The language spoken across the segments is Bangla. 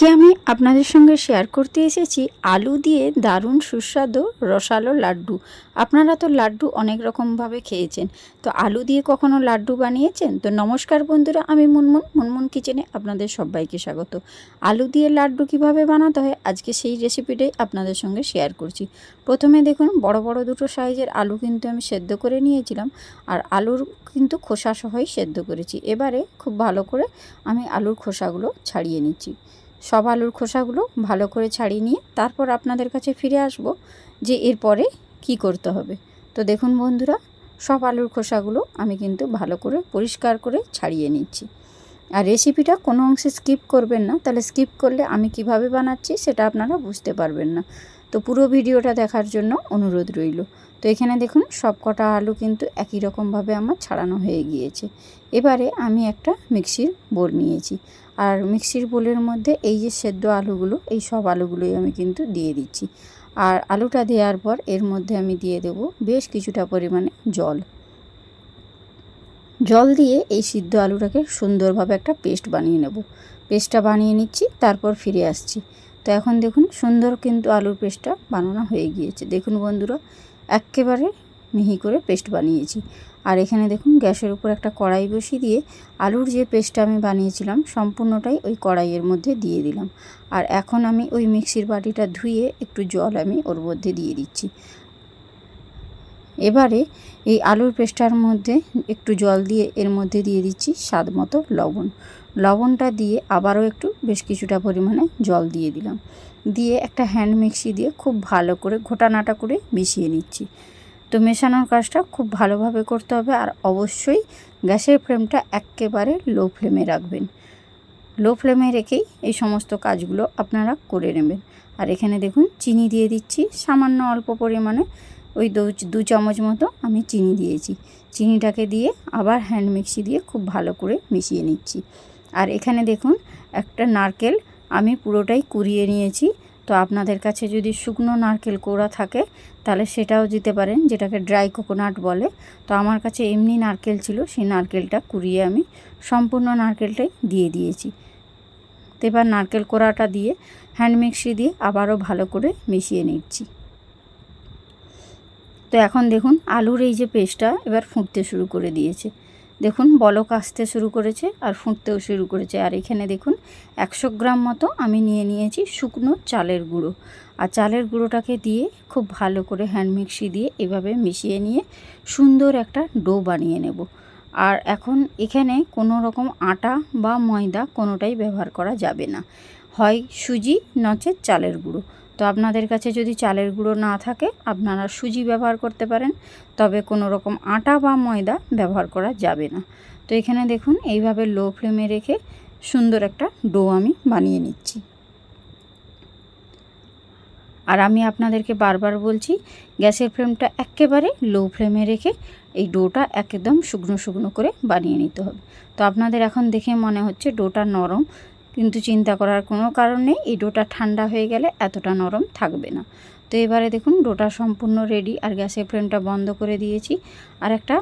আজকে আমি আপনাদের সঙ্গে শেয়ার করতে এসেছি আলু দিয়ে দারুণ সুস্বাদু রসালো লাড্ডু। আপনারা তো লাড্ডু অনেক রকমভাবে খেয়েছেন। তো আলু দিয়ে কখনো লাড্ডু বানিয়েছেন? তো নমস্কার বন্ধুরা, আমি মুনমুন মুনমুন কিচেনে আপনাদের সবাইকে স্বাগত। আলু দিয়ে লাড্ডু কীভাবে বানাতে হয়? আজকে সেই রেসিপিটাই আপনাদের সঙ্গে শেয়ার করছি। প্রথমে দেখুন, বড় বড় দুটো সাইজের আলু কিন্তু আমি সেদ্ধ করে নিয়েছিলাম আর আলুর কিন্তু খোসা সহই সেদ্ধ করেছি। এবারে খুব ভালো করে আমি আলুর খোসাগুলো ছাড়িয়ে নিচ্ছি। সব আলুর খোসাগুলো ভালো করে ছাড়িয়ে নিয়ে তারপর আপনাদের কাছে ফিরে আসব যে এরপরে কি করতে হবে। তো দেখুন বন্ধুরা, সব আলুর খোসাগুলো আমি কিন্তু ভালো করে পরিষ্কার করে ছাড়িয়ে নিচ্ছি। আর রেসিপিটা কোনো অংশে স্কিপ করবেন না, তাহলে স্কিপ করলে আমি কীভাবে বানাচ্ছি সেটা আপনারা বুঝতে পারবেন না। তো পুরো ভিডিওটা দেখার জন্য অনুরোধ রইল। তো এখানে দেখুন, সব কটা আলু কিন্তু একই রকমভাবে আমার ছাড়ানো হয়ে গিয়েছে। এবারে আমি একটা মিক্সির বোল নিয়েছি। আর মিক্সির বোলের মধ্যে এই যে সেদ্ধ আলুগুলো, এই সব আলুগুলোই আমি কিন্তু দিয়ে দিচ্ছি। আর আলুটা দেওয়ার পর এর মধ্যে আমি দিয়ে দেব বেশ কিছুটা পরিমাণে জল। জল দিয়ে এই সিদ্ধ আলুটাকে সুন্দরভাবে একটা পেস্ট বানিয়ে নেব। পেস্টটা বানিয়ে নিচ্ছি, তারপর ফিরে আসছি। তো এখন দেখুন সুন্দর কিন্তু আলুর পেস্টটা বানানো হয়ে গিয়েছে। দেখুন বন্ধুরা, একেবারে মিহি করে পেস্ট বানিয়েছি। আর এখানে দেখুন গ্যাসের উপর একটা কড়াই বসিয়ে দিয়ে আলুর যে পেস্টটা আমি বানিয়েছিলাম সম্পূর্ণটাই ওই কড়াইয়ের মধ্যে দিয়ে দিলাম। আর এখন আমি ওই মিক্সির বাটিটা ধুয়ে একটু জল আমি ওর মধ্যে দিয়ে দিচ্ছি। এবারে এই আলুর পেস্টটার মধ্যে একটু জল দিয়ে এর মধ্যে দিয়ে দিচ্ছি স্বাদ মতো লবণ। লবণটা দিয়ে আবারও একটু বেশ কিছুটা পরিমাণে জল দিয়ে দিলাম। দিয়ে একটা হ্যান্ড মিক্সি দিয়ে খুব ভালো করে ঘোটানাটা করে মিশিয়ে নিচ্ছি। তো মেশানোর কাজটা খুব ভালোভাবে করতে হবে আর অবশ্যই গ্যাসের ফ্লেমটা একেবারে লো ফ্লেমে রাখবেন। লো ফ্লেমে রেখেই এই সমস্ত কাজগুলো আপনারা করে নেবেন। আর এখানে দেখুন চিনি দিয়ে দিচ্ছি, সামান্য অল্প পরিমাণে ওই দু চামচ মতো আমি চিনি দিয়েছি। চিনিটাকে দিয়ে আবার হ্যান্ড মিক্সি দিয়ে খুব ভালো করে মিশিয়ে নিচ্ছি। আর এখানে দেখুন একটা নারকেল আমি পুরোটাই কুড়িয়ে নিয়েছি তো আপনাদের কাছে যদি শুকনো নারকেল কোড়া থাকে, তাহলে সেটাও দিতে পারেন, যেটাকে ড্রাই কোকোনাট বলে। তো আমার কাছে এমনি নারকেল ছিল, সেই নারকেলটা কুড়িয়ে আমি সম্পূর্ণ নারকেলটাই দিয়ে দিয়েছি। তো এবার নারকেল কোড়াটা দিয়ে হ্যান্ড মিক্সি দিয়ে আবারও ভালো করে মিশিয়ে নিচ্ছি। তো এখন দেখুন, আলুর এই যে পেস্টটা এবার ফুটতে শুরু করে দিয়েছে। দেখুন, বলক আসতে শুরু করেছে আর ফুটতেও শুরু করেছে। আর এখানে দেখুন, একশো গ্রাম মতো আমি নিয়ে নিয়েছি শুকনো চালের গুঁড়ো। আর চালের গুঁড়োটাকে দিয়ে খুব ভালো করে হ্যান্ড মিক্সি দিয়ে এভাবে মিশিয়ে নিয়ে সুন্দর একটা ডো বানিয়ে নেব। আর এখন এখানে কোনো রকম আটা বা ময়দা কোনোটাই ব্যবহার করা যাবে না। হয় সুজি, নচে চালের গুঁড়ো। তো আপনাদের কাছে যদি চালের গুঁড়ো না থাকে, আপনারা সুজি ব্যবহার করতে পারেন, তবে কোনো রকম আটা বা ময়দা ব্যবহার করা যাবে না। তো এখানে দেখুন, এইভাবে লো ফ্লেমে রেখে সুন্দর একটা ডো আমি বানিয়ে নিচ্ছি। আর আমি আপনাদেরকে বারবার বলছি, গ্যাসের ফ্লেমটা একেবারে লো ফ্লেমে রেখে এই ডোটা একদম শুকনো শুকনো করে বানিয়ে নিতে হবে। তো আপনাদের এখন দেখে মনে হচ্ছে ডোটা নরম কিন্তু চিন্তা করার কোনো কারণ নেই। এই ডোটা ঠান্ডা হয়ে গেলে এতটা নরম থাকবে না। তো এবারে দেখুন, ডোটা সম্পূর্ণ রেডি আর গ্যাসের ফ্লেমটা বন্ধ করে দিয়েছি। আর একটা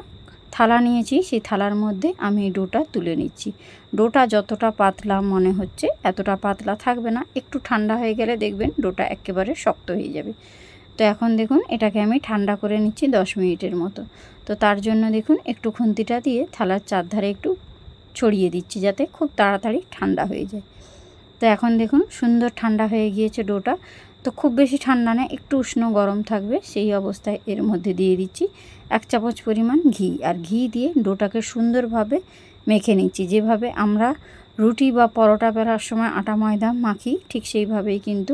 থালা নিয়েছি। সেই থালার মধ্যে আমি ডোটা তুলে নিচ্ছি। ডোটা যতটা পাতলা মনে হচ্ছে, এতটা পাতলা থাকবে না। একটু ঠান্ডা হয়ে গেলে দেখবেন ডোটা একেবারে শক্ত হয়ে যাবে। তো এখন দেখুন, এটাকে আমি ঠান্ডা করে নিচ্ছি দশ মিনিটের মতো। তো তার জন্য দেখুন, একটু খুন্তিটা দিয়ে থালার চারধারে একটু ছড়িয়ে দিচ্ছি যাতে খুব তাড়াতাড়ি ঠান্ডা হয়ে যায়। তো এখন দেখুন সুন্দর ঠান্ডা হয়ে গিয়েছে ডোটা। তো খুব বেশি ঠান্ডা না, একটু উষ্ণ গরম থাকবে, সেই অবস্থায় এর মধ্যে দিয়ে দিচ্ছি এক চামচ পরিমাণ ঘি। আর ঘি দিয়ে ডোটাকে সুন্দরভাবে মেখে নিচ্ছি। যেভাবে আমরা রুটি বা পরোটা বেলার সময় আটা, ময়দা মাখি, ঠিক সেইভাবেই কিন্তু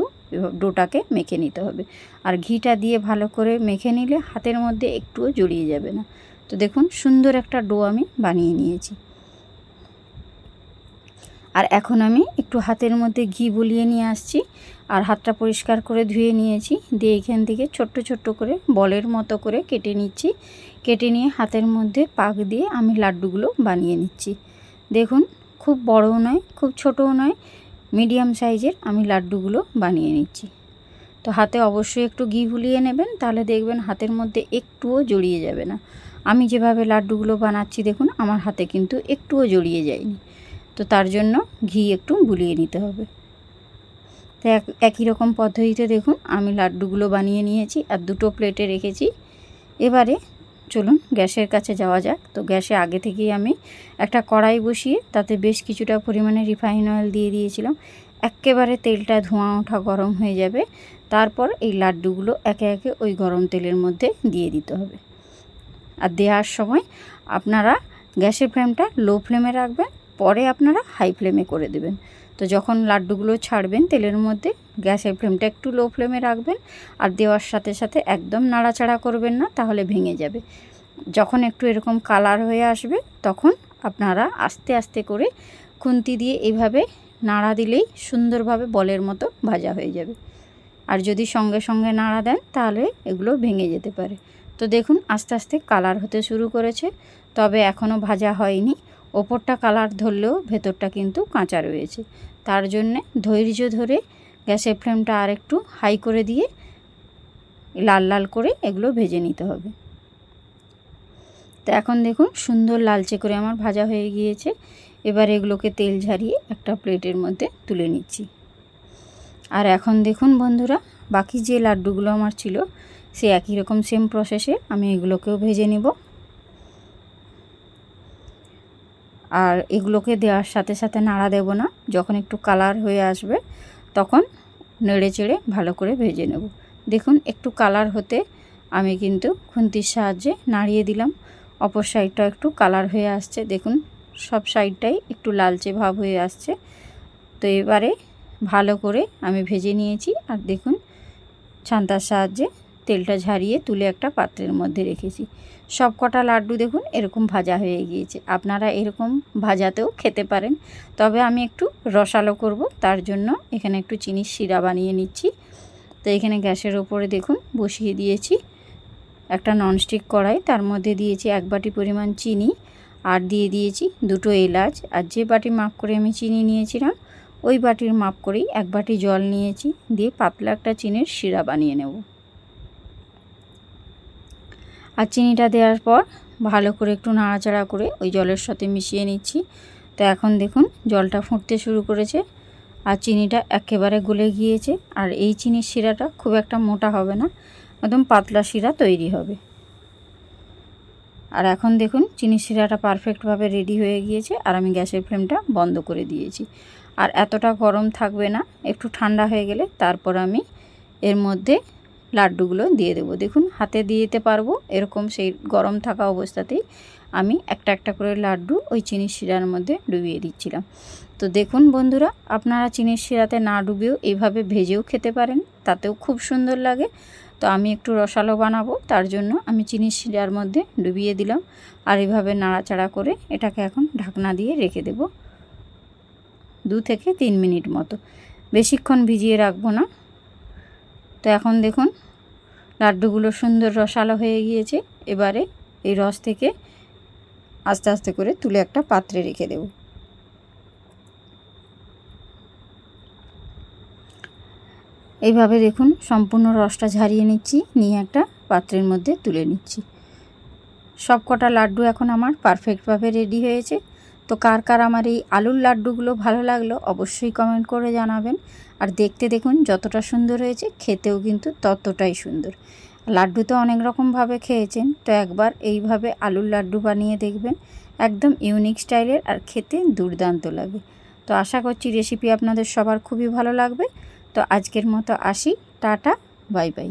ডোটাকে মেখে নিতে হবে। আর ঘিটা দিয়ে ভালো করে মেখে নিলে হাতের মধ্যে একটুও জড়িয়ে যাবে না। তো দেখুন সুন্দর একটা ডো আমি বানিয়ে নিয়েছি। আর এখন আমি একটু হাতের মধ্যে ঘি বলিয়ে নিয়ে আসছি আর হাতটা পরিষ্কার করে ধুয়ে নিয়েছি। দিয়ে এখান থেকে ছোট্ট ছোট্ট করে বলের মতো করে কেটে নিচ্ছি। কেটে নিয়ে হাতের মধ্যে পাক দিয়ে আমি লাড্ডুগুলো বানিয়ে নিচ্ছি। দেখুন, খুব বড়ও নয়, খুব ছোটও নয়, মিডিয়াম সাইজের আমি লাড্ডুগুলো বানিয়ে নিচ্ছি। তো হাতে অবশ্যই একটু ঘি ভুলিয়ে নেবেন, তাহলে দেখবেন হাতের মধ্যে একটুও জড়িয়ে যাবে না। আমি যেভাবে লাড্ডুগুলো বানাচ্ছি, দেখুন, আমার হাতে কিন্তু একটুও জড়িয়ে যায়নি। তো তার জন্য ঘি একটু গুলিয়ে নিতে হবে। তো এক, একই রকম পদ্ধতিতে দেখুন, আমি লাড্ডুগুলো বানিয়ে নিয়েছি আর দুটো প্লেটে রেখেছি। এবারে চলুন গ্যাসের কাছে যাওয়া যাক। তো গ্যাসে আগে থেকেই আমি একটা কড়াই বসিয়ে তাতে বেশ কিছুটা পরিমাণে রিফাইন অয়েল দিয়ে দিয়েছিলাম। একেবারে তেলটা ধোঁয়া ওঠা গরম হয়ে যাবে। তারপর এই লাড্ডুগুলো একে একে ওই গরম তেলের মধ্যে দিয়ে দিতে হবে। আর দেওয়ার সময় আপনারা গ্যাসের ফ্লেমটা লো ফ্লেমে রাখবেন। পরে আপনারা হাই ফ্লেমে করে দেবেন। তো যখন লাড্ডুগুলো ছাড়বেন তেলের মধ্যে গ্যাসের ফ্লেমটা একটু লো ফ্লেমে রাখবেন আর দেওয়ার সাথে সাথে একদম নাড়াচাড়া করবেন না, তাহলে ভেঙে যাবে। যখন একটু এরকম কালার হয়ে আসবে, তখন আপনারা আস্তে আস্তে করে খুন্তি দিয়ে এইভাবে নাড়া দিলেই সুন্দরভাবে বলের মতো ভাজা হয়ে যাবে। আর যদি সঙ্গে সঙ্গে নাড়া দেন, তাহলে এগুলো ভেঙে যেতে পারে। তো দেখুন, আস্তে আস্তে কালার হতে শুরু করেছে, তবে এখনও ভাজা হয়নি। ওপরটা কালার ধরলেও ভেতরটা কিন্তু কাঁচা রয়েছে। তার জন্যে ধৈর্য ধরে গ্যাসের ফ্লেমটা আর একটু হাই করে দিয়ে লাল লাল করে এগুলো ভেজে নিতে হবে। তো এখন দেখুন সুন্দর লালচে করে আমার ভাজা হয়ে গিয়েছে। এবার এগুলোকে তেল ঝারিয়ে একটা প্লেটের মধ্যে তুলে নিচ্ছি। আর এখন দেখুন বন্ধুরা, বাকি যে লাড্ডুগুলো আমার ছিল, সে একই রকম সেম প্রসেসে আমি এগুলোকেও ভেজে নেব। আর এগুলোকে দেওয়ার সাথে সাথে নাড়া দেব না। যখন একটু কালার হয়ে আসবে, তখন নেড়ে চেড়ে ভালো করে ভেজে নেব। দেখুন, একটু কালার হতে আমি কিন্তু খুন্তির সাহায্যে নাড়িয়ে দিলাম। অপর সাইডটা একটু কালার হয়ে আসছে। দেখুন, সব সাইডটাই একটু লালচে ভাব হয়ে আসছে। তো এবারে ভালো করে আমি ভেজে নিয়েছি। আর দেখুন, ছান্তার সাহায্যে তেলটা ঝারিয়ে তুলে একটা পাত্রের মধ্যে রেখেছি। সব কটা লাড্ডু দেখুন এরকম ভাজা হয়ে গিয়েছে। আপনারা এরকম ভাজাতেও খেতে পারেন। তবে আমি একটু রসালো করব, তার জন্য এখানে একটু চিনির শিরা বানিয়ে নিচ্ছি। তো এখানে গ্যাসের ওপরে দেখুন বসিয়ে দিয়েছি একটা ননস্টিক কড়াই। তার মধ্যে দিয়েছি এক বাটি পরিমাণ চিনি আর দিয়ে দিয়েছি দুটো এলাচ। আর যে বাটি মাপ করে আমি চিনি নিয়েছিলাম, ওই বাটির মাপ করেই এক বাটি জল নিয়েছি। দিয়ে পাতলা একটা চিনির শিরা বানিয়ে নেব। আর চিনিটা দেওয়ার পর ভালো করে একটু নাড়াচাড়া করে ওই জলের সাথে মিশিয়ে নিচ্ছি। তো এখন দেখুন জলটা ফুটতে শুরু করেছে আর চিনিটা একেবারে গলে গিয়েছে। আর এই চিনির শিরাটা খুব একটা মোটা হবে না, একদম পাতলা শিরা তৈরি হবে। আর এখন দেখুন চিনির শিরাটা পারফেক্টভাবে রেডি হয়ে গিয়েছে আর আমি গ্যাসের ফ্লেমটা বন্ধ করে দিয়েছি। আর এতটা গরম থাকবে না, একটু ঠান্ডা হয়ে গেলে তারপর আমি এর মধ্যে লাড্ডুগুলো দিয়ে দেবো। দেখুন, হাতে দিয়ে দিতে পারব। এরকম সেই গরম থাকা অবস্থাতেই আমি একটা একটা করে লাড্ডু ওই চিনির শিরার মধ্যে ডুবিয়ে দিচ্ছিলাম। তো দেখুন বন্ধুরা, আপনারা চিনির শিরাতে না ডুবেও এইভাবে ভেজেও খেতে পারেন। তাতেও খুব সুন্দর লাগে। তো আমি একটু রসালো বানাবো, তার জন্য আমি চিনির শিরার মধ্যে ডুবিয়ে দিলাম। আর এভাবে নাড়াচাড়া করে এটাকে এখন ঢাকনা দিয়ে রেখে দেব। দু থেকে তিন মিনিট মতো। বেশিক্ষণ ভিজিয়ে রাখব না। তো এখন দেখুন, লাড্ডুগুলো সুন্দর রসালো হয়ে গিয়েছে। এবারে এই রস থেকে আস্তে আস্তে করে তুলে একটা পাত্রে রেখে দেব। এইভাবে দেখুন, সম্পূর্ণ রসটা ঝারিয়ে নিচ্ছি, নিয়ে একটা পাত্রের মধ্যে তুলে নিচ্ছি। সব কটা লাড্ডু এখন আমার পারফেক্টভাবে রেডি হয়েছে। তো কার কার আমার এই আলুর লাড্ডুগুলো ভালো লাগল অবশ্যই কমেন্ট করে জানাবেন। আর দেখতে দেখুন যতটা সুন্দর হয়েছে, খেতেও কিন্তু ততটাই সুন্দর। লাড্ডু তো অনেক রকমভাবে খেয়েছেন, তো একবার এইভাবে আলুর লাড্ডু বানিয়ে দেখবেন, একদম ইউনিক স্টাইলের আর খেতে দুর্দান্ত লাগে। তো আশা করছি রেসিপি আপনাদের সবার খুবই ভালো লাগবে। তো আজকের মতো আসি, টাটা বাই বাই